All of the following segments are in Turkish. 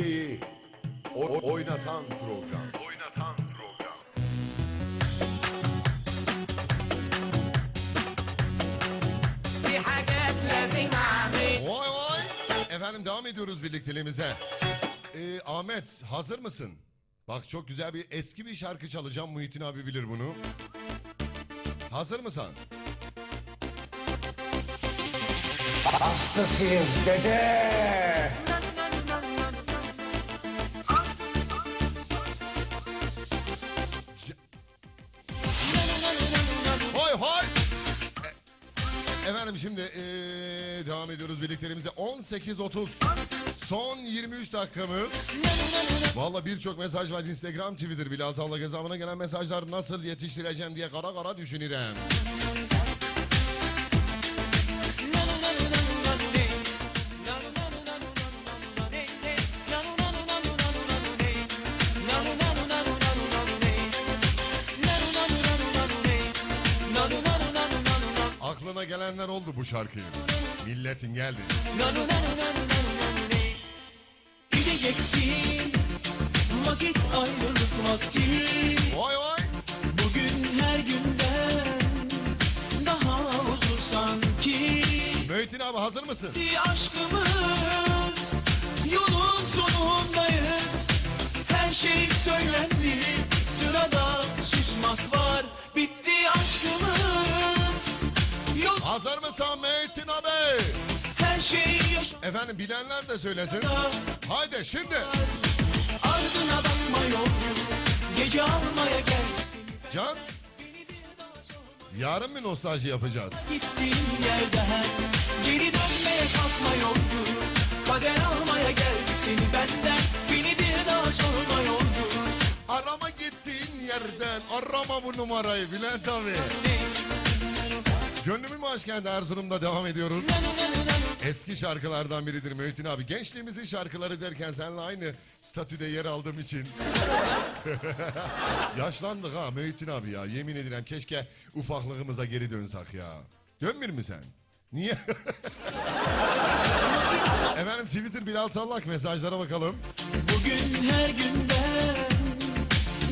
Türkiye'yi oynatan program. Oynatan program. Vay vay. Efendim devam ediyoruz birlikteliğimize. Ee, Ahmet hazır mısın? Bak çok güzel bir eski bir şarkı çalacağım. Muhittin abi bilir bunu. Hazır mısın? Hastasıyız dede. Efendim şimdi ee, devam ediyoruz birliklerimize. 18.30 son 23 dakikamız. Valla birçok mesaj var Instagram, Twitter, Bilal Tavla hesabına gelen mesajlar nasıl yetiştireceğim diye kara kara düşünürüm. Aklına gelenler oldu bu şarkıyı. Milletin geldi. Gideceksin Vakit ayrılık vakti Vay vay. Bugün her günden Daha uzun sanki Mühittin abi hazır mısın? Aşkımız Yolun sonundayız Her şey söylendi Sırada susmak var Mısın Mühittin abi? her şey yaşa Efendim bilenler de söylesin. Haydi şimdi. Ardına bakma yolcu Gece almaya gel Can. Yarın bir nostalji yapacağız. Gittiğin yerden Geri dönmeye kalkma yolcu Kader almaya geldi seni benden Beni bir daha sorma yolcu Arama gittiğin yerden. Arama bu numarayı Bülent abi. Gönlümün başkenti Erzurum'da devam ediyoruz. Eski şarkılardan biridir Mühittin abi. Gençliğimizin şarkıları derken seninle aynı statüde yer aldığım için. Yaşlandık ha Mühittin abi ya. Yemin ederim keşke ufaklığımıza geri dönsek ya. Dönmür mü sen? Niye? Efendim Twitter Bilal Tallak mesajlara bakalım. Bugün her günden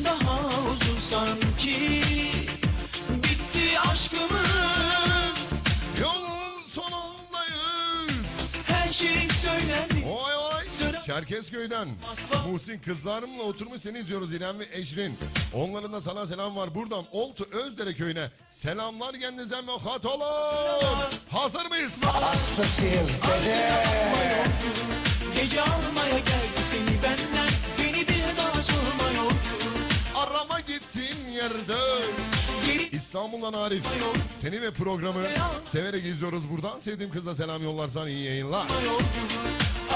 Daha uzun sanki Bitti aşkımız Her şey söylendi Oy oy. Çerkezköy'den Muhsin kızlarımla oturmuş seni izliyoruz İrem ve Ecrin. Onların da sana selam var. Buradan Oltu Özdere köyüne selamlar kendinize ve hatalar. Hazır mıyız? Hastasıyız dede. Gece almaya geldi seni benden Beni bir daha sorma yolcu Arama gittiğin yerde. İstanbul'dan Arif. Seni ve programı severek izliyoruz. Buradan sevdiğim kıza selam yollarsan iyi yayınlar. yolcu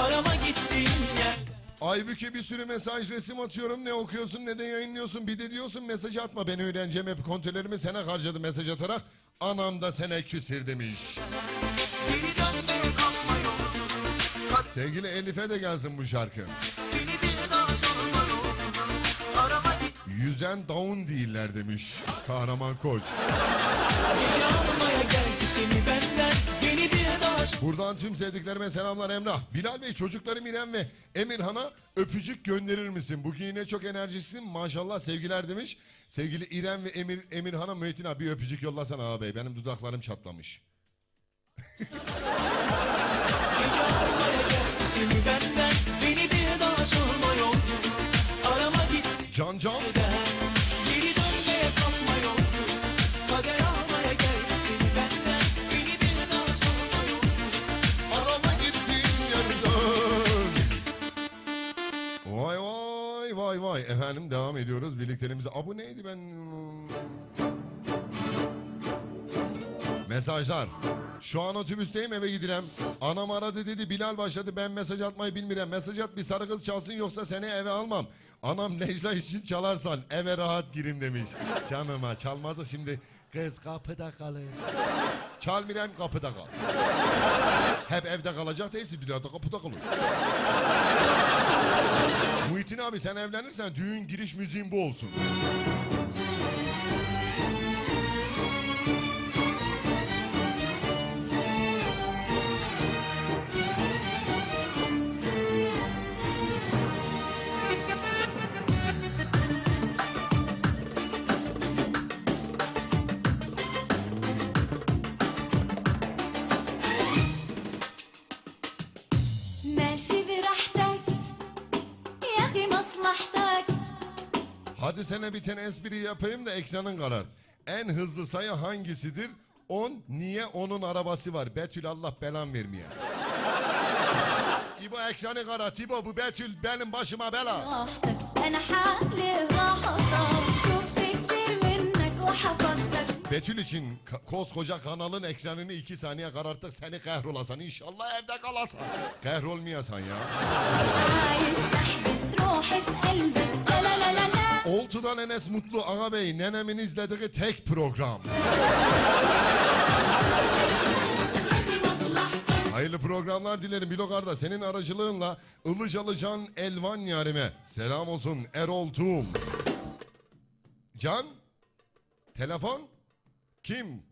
Arama gittiğin yer Aybüke bir sürü mesaj resim atıyorum. Ne okuyorsun ne de yayınlıyorsun. Bir de diyorsun mesaj atma. Ben öğreneceğim hep kontrollerimi sana harcadı mesaj atarak. Anam da sana küsür demiş. Sevgili Elif'e de gelsin bu şarkı. Beni Yüzen down değiller demiş. Kahraman Koç. Buradan tüm sevdiklerime selamlar Emrah. Bilal Bey çocuklarım İrem ve Emirhan'a öpücük gönderir misin? Bugün yine çok enerjiksin maşallah sevgiler demiş. Sevgili İrem ve Emir Emirhan'a Mühittin abi öpücük yollasana ağabey. Benim dudaklarım çatlamış. Seni benden Beni bir daha sorma vay. Efendim devam ediyoruz birliklerimize. Abu neydi ben? Mesajlar. Şu an otobüsteyim eve gidirem. Anam aradı dedi Bilal başladı ben mesaj atmayı bilmirem. Mesaj at bir sarı kız çalsın yoksa seni eve almam. Anam Necla için çalarsan eve rahat girim demiş. Canıma çalmazsa şimdi kız kapıda kalır. Çalmirem kapıda kal. Hep evde kalacak değilsin bir daha da kapıda kalır. Muhittin abi sen evlenirsen düğün giriş müziğin bu olsun. sene biten espri yapayım da ekranın karar. En hızlı sayı hangisidir? 10. Niye onun arabası var? Betül Allah belan vermeye. İbo ekranı karar. İbo bu Betül benim başıma bela. Betül için koskoca kanalın ekranını iki saniye kararttık seni kahrolasan inşallah evde kalasan. Kahrolmayasan ya. Oltudan Enes Mutlu Ağa Bey nenemin izlediği tek program. Hayırlı programlar dilerim Bilogar'da senin aracılığınla Ilıcalı Can Elvan yarime selam olsun Erol Tuğum. Can? Telefon? Kim?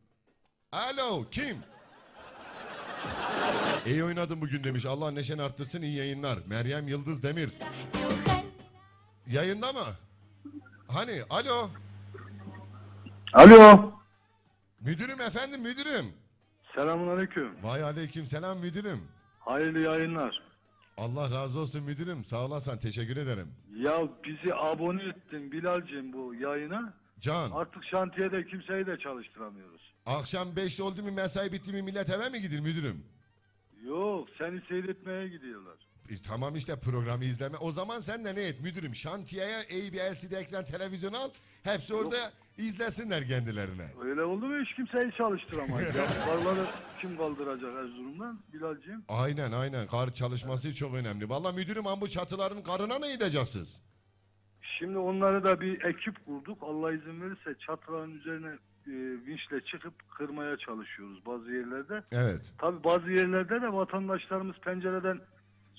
Alo kim? iyi oynadın bugün demiş. Allah neşen arttırsın iyi yayınlar. Meryem Yıldız Demir. Yayında mı? Hani alo. Alo. Müdürüm efendim müdürüm. Selamun aleyküm. Vay aleyküm selam müdürüm. Hayırlı yayınlar. Allah razı olsun müdürüm. Sağ olasın teşekkür ederim. Ya bizi abone ettin Bilal'cim bu yayına. Can Artık şantiyede kimseyi de çalıştıramıyoruz. akşam 5 oldu mu mesai bitti mi millet eve mi gider müdürüm? Yok seni seyretmeye gidiyorlar. E, tamam işte programı izleme. O zaman sen de ne et müdürüm? Şantiyeye LCD ekran televizyon al. Hepsi orada izlesinler kendilerine. Öyle oldu mu hiç kimseyi çalıştıramayız. ya karları kim kaldıracak Erzurum'dan Bilal'cim? Aynen aynen. Kar çalışması çok önemli. Vallahi müdürüm ama bu çatıların karına ne edeceksiniz? Şimdi onları da bir ekip kurduk. Allah izin verirse çatıların üzerine e, vinçle çıkıp kırmaya çalışıyoruz bazı yerlerde. Evet. Tabi bazı yerlerde de vatandaşlarımız pencereden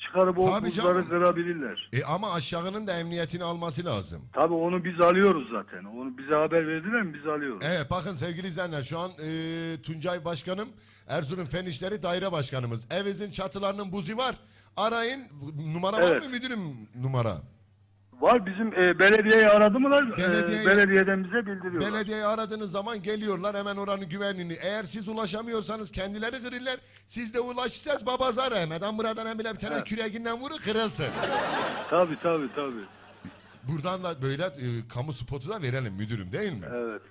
çıkarıp o Tabii buzları canım. kırabilirler. E ama aşağının da emniyetini alması lazım. Tabii onu biz alıyoruz zaten. Onu bize haber verdiler mi biz alıyoruz. Evet bakın sevgili izleyenler şu an e, Tuncay Başkanım Erzurum Fen İşleri Daire Başkanımız. Evinizin çatılarının buzu var. Arayın. Numara var Evet. mı müdürüm numara? Var bizim e, belediyeyi aradılar. E, Belediyeyi- belediyeden bize bildiriyorlar. Belediyeyi aradığınız zaman geliyorlar hemen oranın güvenliğini. Eğer siz ulaşamıyorsanız kendileri kırırlar. Siz de ulaşırsanız babazar hemen. Buradan hem bile bir tane küreğinden vurur kırılsın. Tabii tabii tabii. Buradan da böyle e, kamu spotu da verelim müdürüm değil mi? Evet.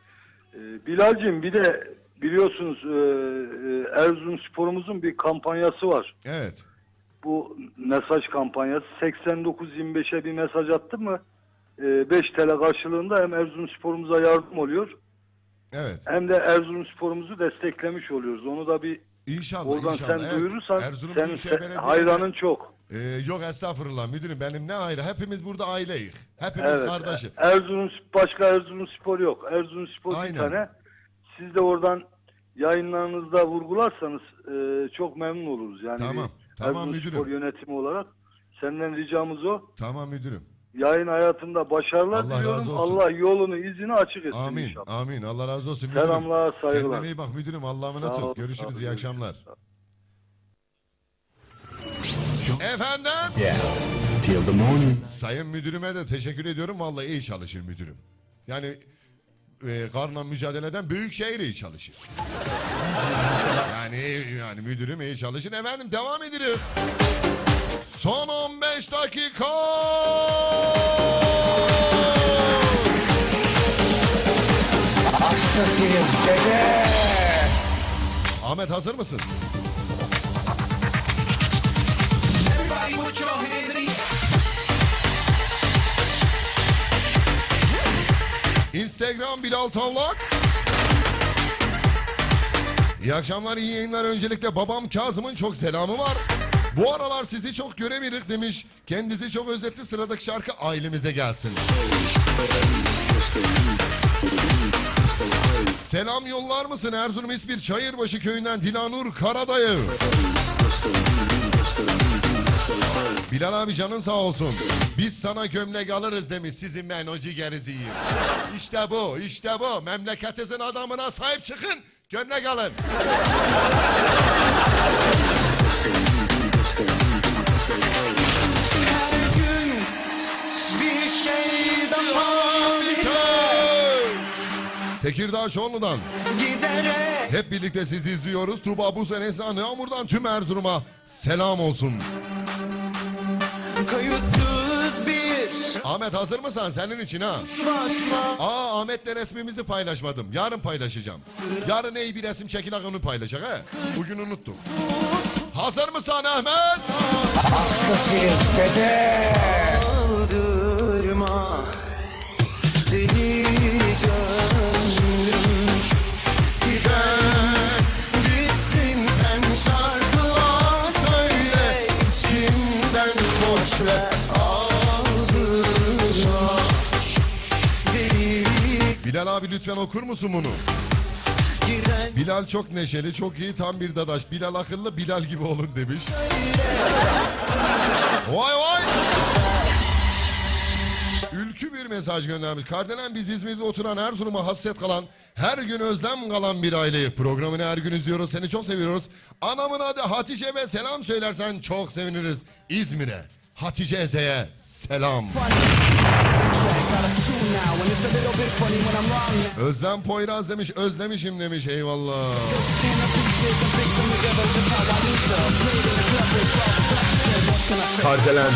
E, Bilal'cim bir de biliyorsunuz e, e, Erzurum sporumuzun bir kampanyası var. Evet. Bu mesaj kampanyası 89-25'e bir mesaj attı mı 5 TL karşılığında hem Erzurum sporumuza yardım oluyor Evet. hem de Erzurum sporumuzu desteklemiş oluyoruz. Onu da bir İnşallah oradan inşallah. sen Evet. duyurursan Erzurum senin Büyükşehir se- Belediye'de- hayranın çok. Ee, yok estağfurullah müdürüm benim ne ayrı. Hepimiz burada aileyiz. Hepimiz Evet. kardeşiz. Erzurum başka Erzurum Spor yok. Erzurum Spor Aynen. bir tane. Siz de oradan yayınlarınızda vurgularsanız e, çok memnun oluruz. Yani Tamam, bir tamam Erzurum müdürüm. Spor yönetimi olarak senden ricamız o. Tamam müdürüm. Yayın hayatında başarılar Allah diliyorum. razı olsun. Allah yolunu izini açık etsin Amin. inşallah. Amin. Allah razı olsun müdürüm. Selamlar, saygılar. Kendine iyi bak müdürüm. Allah'a emanet ol. Görüşürüz. ol, iyi akşamlar. Efendim? Yes. Till the morning. Sayın müdürüme de teşekkür ediyorum. Vallahi iyi çalışır müdürüm. Yani e, karla mücadeleden büyük şehir iyi çalışır. yani yani müdürüm iyi çalışır. Efendim devam edelim. Son 15 dakika. Hastasıyız dede. Ahmet hazır mısın? Instagram Bilal Tavlak. İyi akşamlar, iyi yayınlar. Öncelikle babam Kazım'ın çok selamı var. Bu aralar sizi çok göremiyoruz demiş. Kendisi çok özletti. Sıradaki şarkı ailemize gelsin. Selam yollar mısın Erzurum İspir Çayırbaşı köyünden Dilanur Karadayı. Bilal abi canın sağ olsun. Biz sana gömlek alırız demiş sizin ciğerinizi yiyeyim. İşte bu, işte bu. Memleketinizin adamına sahip çıkın. Gömlek alın. Tekirdağ Çorlu'dan giderek hep birlikte sizi izliyoruz. Tuba bu sene Yağmur'dan tüm Erzurum'a selam olsun. Kayıtsız bir Ahmet hazır mısın? Senin için ha. Başla Aa Ahmet'le resmimizi paylaşmadım. Yarın paylaşacağım. Yarın iyi bir resim çekilak onu paylaşacak ha. Bugün unuttuk. Hazır mısın Ahmet? Hastasıyız dede. Aldırma Deli Bilal abi lütfen okur musun bunu? Bilal çok neşeli, çok iyi, tam bir dadaş. Bilal akıllı, Bilal gibi olun demiş. Vay vay! Ülkü bir mesaj göndermiş. Kardelen biz İzmir'de oturan Erzurum'a hasret kalan, her gün özlem kalan bir aileyi. Programını her gün izliyoruz, seni çok seviyoruz. Anamın adı Hatice ve selam söylersen çok seviniriz. İzmir'e, Hatice Eze'ye selam. Özlem Poyraz demiş, özlemişim demiş, eyvallah. Kardelen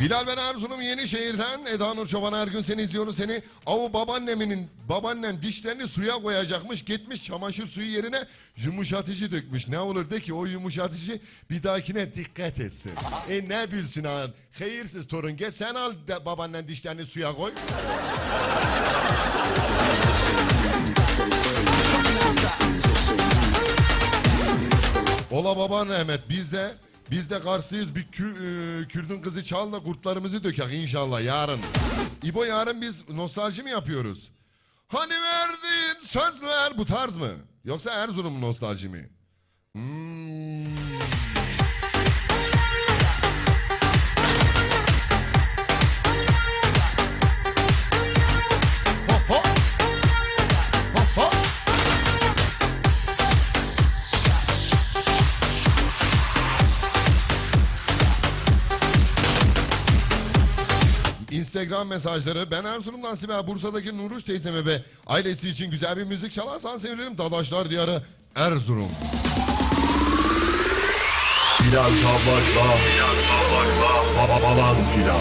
Bilal ben Erzurum Yenişehir'den Eda Nur Çoban her gün seni izliyoruz seni. Avu babaannemin babaannem dişlerini suya koyacakmış gitmiş çamaşır suyu yerine yumuşatıcı dökmüş. Ne olur de ki o yumuşatıcı bir dahakine dikkat etsin. E ne bilsin ha hayırsız torun gel sen al de babaannen dişlerini suya koy. Ola baban Mehmet biz de biz de Karslıyız bir kü, e, Kürdün kızı çal da kurtlarımızı dökek inşallah yarın. İbo yarın biz nostalji mi yapıyoruz? Hani verdiğin sözler bu tarz mı? Yoksa Erzurum nostalji mi? Hmm. Instagram mesajları ben Erzurum'dan Sibel Bursa'daki Nuruş teyzeme ve ailesi için güzel bir müzik çalarsan sevinirim. Dadaşlar diyarı Erzurum. Bilal Tavlak'la. Bilal Tavlak'la. Falan filan.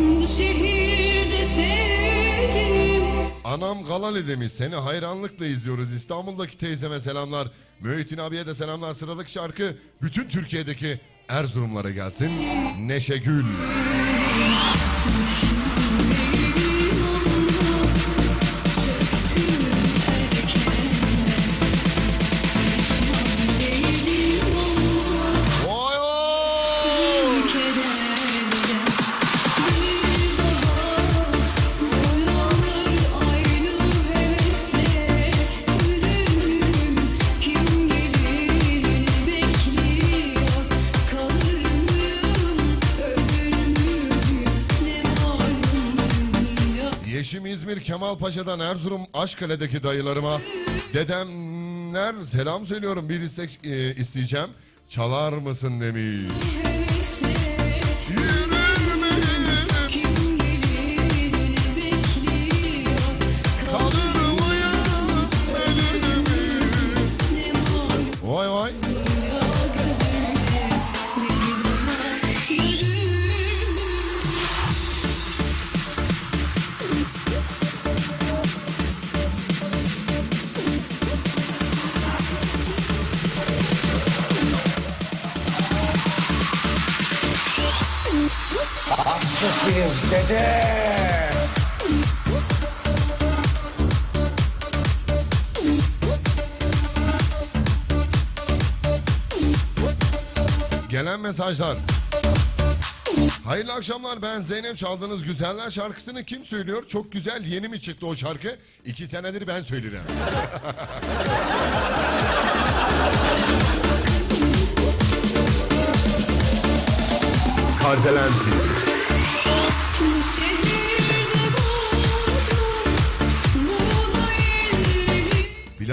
Bu şehirde sevdim Anam Galali demiş seni hayranlıkla izliyoruz. İstanbul'daki teyzeme selamlar. Mühittin abiye de selamlar. Sıradaki şarkı bütün Türkiye'deki Erzurumlara gelsin. Neşe Gül. Kemalpaşa'dan Erzurum Aşkale'deki dayılarıma dedemler selam söylüyorum bir istek e, isteyeceğim. Çalar mısın demiş. Mesajlar. Hayırlı akşamlar ben Zeynep çaldığınız Güzeller şarkısını kim söylüyor? Çok güzel yeni mi çıktı o şarkı? İki senedir ben söylerim. Kardelen TV.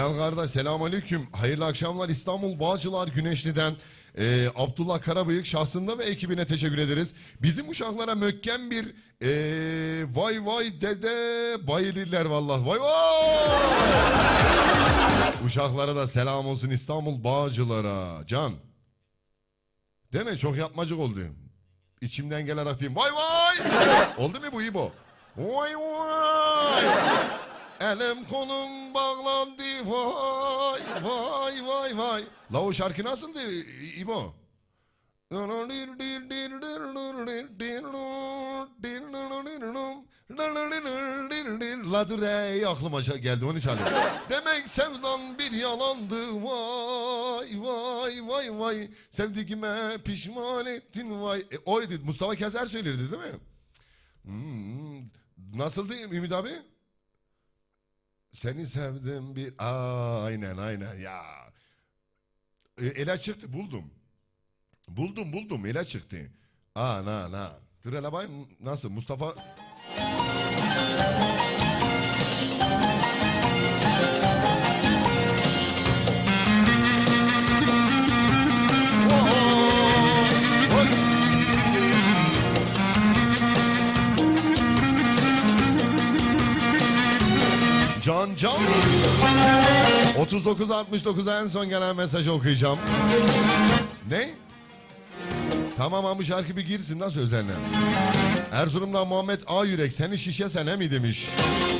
Bilal kardeş selamünaleyküm. Hayırlı akşamlar İstanbul Bağcılar Güneşli'den Ee, Abdullah Karabıyık şahsında ve ekibine teşekkür ederiz. Bizim uşaklara mökkem bir ee, vay vay dede bayılırlar vallahi. Vay vay! Uşaklara da selam olsun İstanbul Bağcılara. Can. Mi? Çok yapmacık oldu. İçimden gelerek diyeyim. Vay vay! oldu mu bu İbo? Vay vay! Elim kolum bağlandı vay vay vay vay. La o şarkı nasıldı İbo? La dur ey aklıma geldi onu çalıyor. Demek sevdan bir yalandı vay vay vay vay. Sevdiğime pişman ettin vay. E, oydu Mustafa Keser söylerdi değil mi? Hmm, nasıldı Ümit abi? Seni sevdim bir Aa, aynen aynen ya. E, ele çıktı buldum. Buldum buldum ele çıktı. Aa na na. Dur hele bakayım nasıl Mustafa Can Can 39-69'a en son gelen mesajı okuyacağım. Ne? Tamam ama şarkı bir girsin nasıl özeline? Erzurum'dan Muhammed A. Yürek seni şişe sene mi demiş.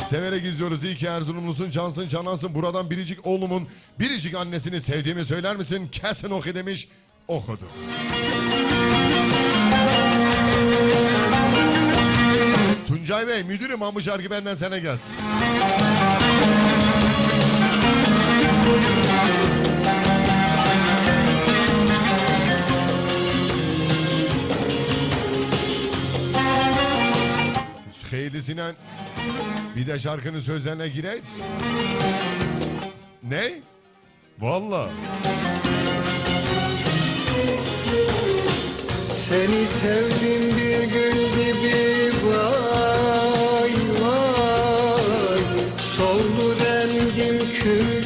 Severek izliyoruz iyi ki Erzurumlusun cansın canansın buradan biricik oğlumun biricik annesini sevdiğimi söyler misin? Kesin oku demiş. Okudum. Tuncay Bey müdürüm ama şarkı benden sana gelsin. Haydi bir de şarkının sözlerine gireyim. Ne? Valla. Seni sevdim bir gül gibi vay vay Soldu rengim kül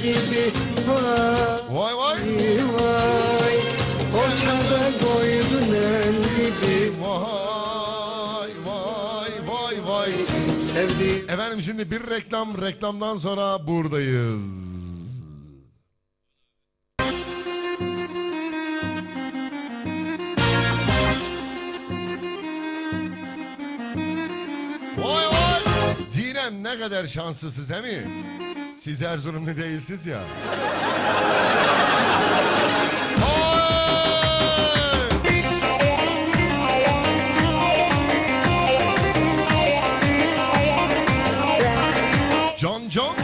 vay Vay vay. Ortada koydun el gibi Vay vay vay vay. Sevdiğim Efendim şimdi bir reklam reklamdan sonra buradayız. Vay vay. Dinem ne kadar şanslısınız he mi? Siz Erzurumlu değilsiz ya. Can Can.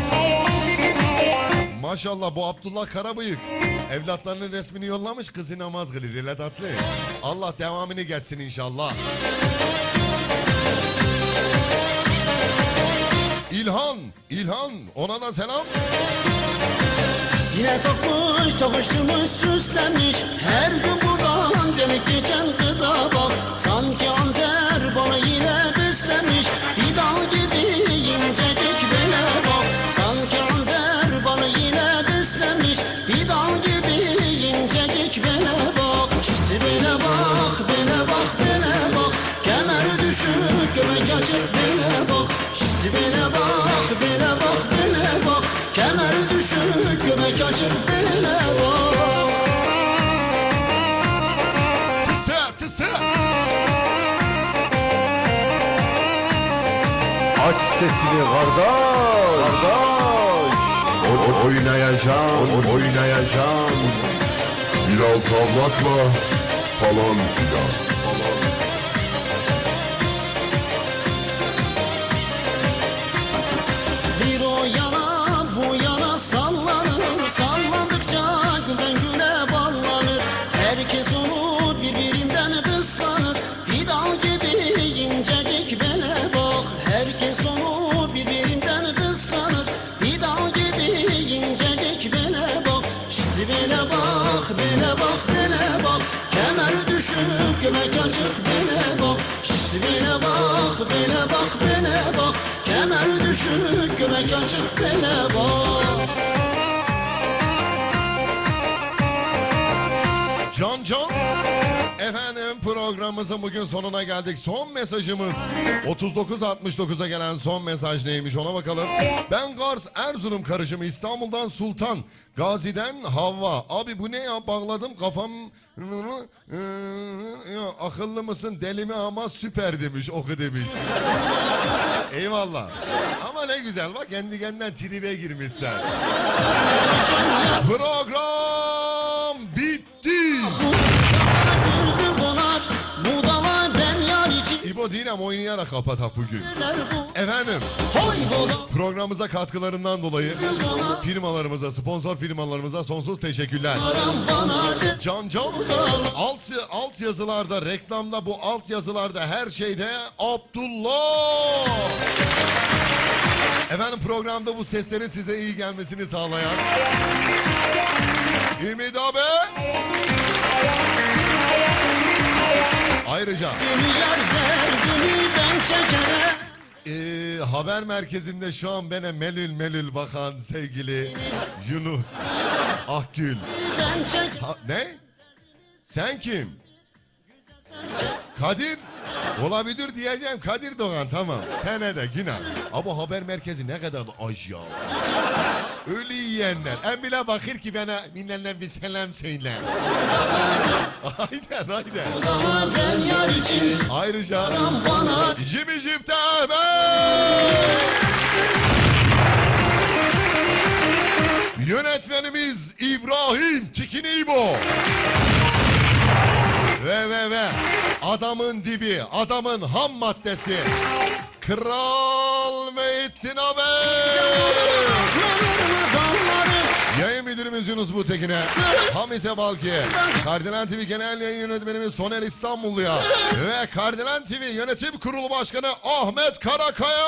Maşallah bu Abdullah Karabıyık. Evlatlarının resmini yollamış kızı namaz kılır. Tatlı. Allah devamını geçsin inşallah. İlhan, İlhan ona da selam. Yine takmış takıştırmış süslenmiş. Her gün buradan gelip geçen kıza bak. Sanki anzer bana yine beslemiş düşük göbek açık Tısı tısı. Aç sesini kardeş. Kardeş. O, oynayacağım, oynayacağım. Bilal Tavlak'la falan filan. Sallandıkça gülden güle ballanır. Herkes onu birbirinden kıskanır. Fidal gibi incecik bele bak. Herkes onu birbirinden kıskanır. Fidal gibi incecik bele bak. İşte bele bak bele bak bele bak. Kemer düşük göbek açık bele bak. İşte bele bak bele bak bele bak. Kemer düşük göbek açık bele bak Can. Efendim programımızın bugün sonuna geldik. Son mesajımız 3969'a gelen son mesaj neymiş ona bakalım. Ben Gars Erzurum karışımı İstanbul'dan Sultan. Gazi'den Havva. Abi bu ne ya bağladım kafam akıllı mısın deli mi ama süper demiş oku demiş. Eyvallah. Ama ne güzel bak kendi kendinden tribe girmiş. Program bitti. İbo Dinem oynayarak kapatak bugün. bu Efendim programımıza katkılarından dolayı firmalarımıza, sponsor firmalarımıza sonsuz teşekkürler. Can Can alt, alt yazılarda, reklamda bu alt yazılarda her şeyde Abdullah. Efendim programda bu seslerin size iyi gelmesini sağlayan Ümit abi. Ayrıca Yar derdini ben çekerem Ee, haber merkezinde şu an bana melül melül bakan sevgili Yunus Akgül. Ha, ne? Sen kim? Kadir? Olabilir diyeceğim Kadir Doğan tamam. Sene de günah. Ama haber merkezi ne kadar aj ya. Öyle yiyenler. En bile bakır ki bana minnenden bir selam söyle. aynen aynen. Ayrıca Jimmy Jip'te! Yönetmenimiz İbrahim Çikini İbo. Ve ve ve adamın dibi, adamın ham maddesi. Kral Mehittin abi. Müdürümüz Yunus Butekin'e, Hamise Balki, Kardinal TV Genel Yayın Yönetmenimiz Soner İstanbullu'ya ve Kardinal TV Yönetim Kurulu Başkanı Ahmet Karakaya.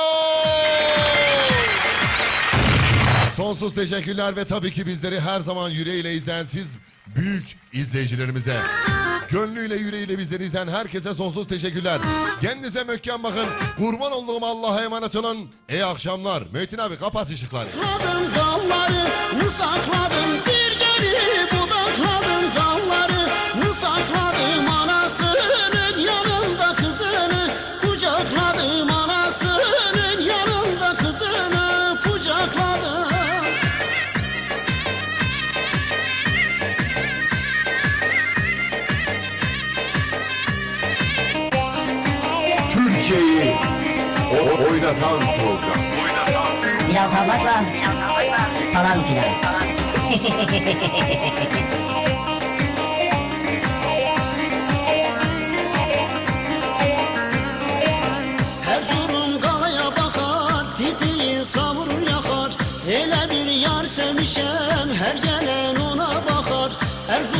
Sonsuz teşekkürler ve tabii ki bizleri her zaman yüreğiyle izleyen büyük izleyicilerimize. Gönlüyle yüreğiyle bizleri izleyen herkese sonsuz teşekkürler. Kendinize möhkem bakın. Kurban olduğum Allah'a emanet olun. İyi akşamlar. Mühittin abi kapat ışıkları. Sakladım dallarını sakladım bir geri budakladım dallarını sakladım anasının Türkiye'yi o- oynatan program. Bilal Tabak'la falan filan. Erzurum kalaya bakar tipi savurur yakar. Hele bir yar sevmişem her gelen ona bakar. Erzurum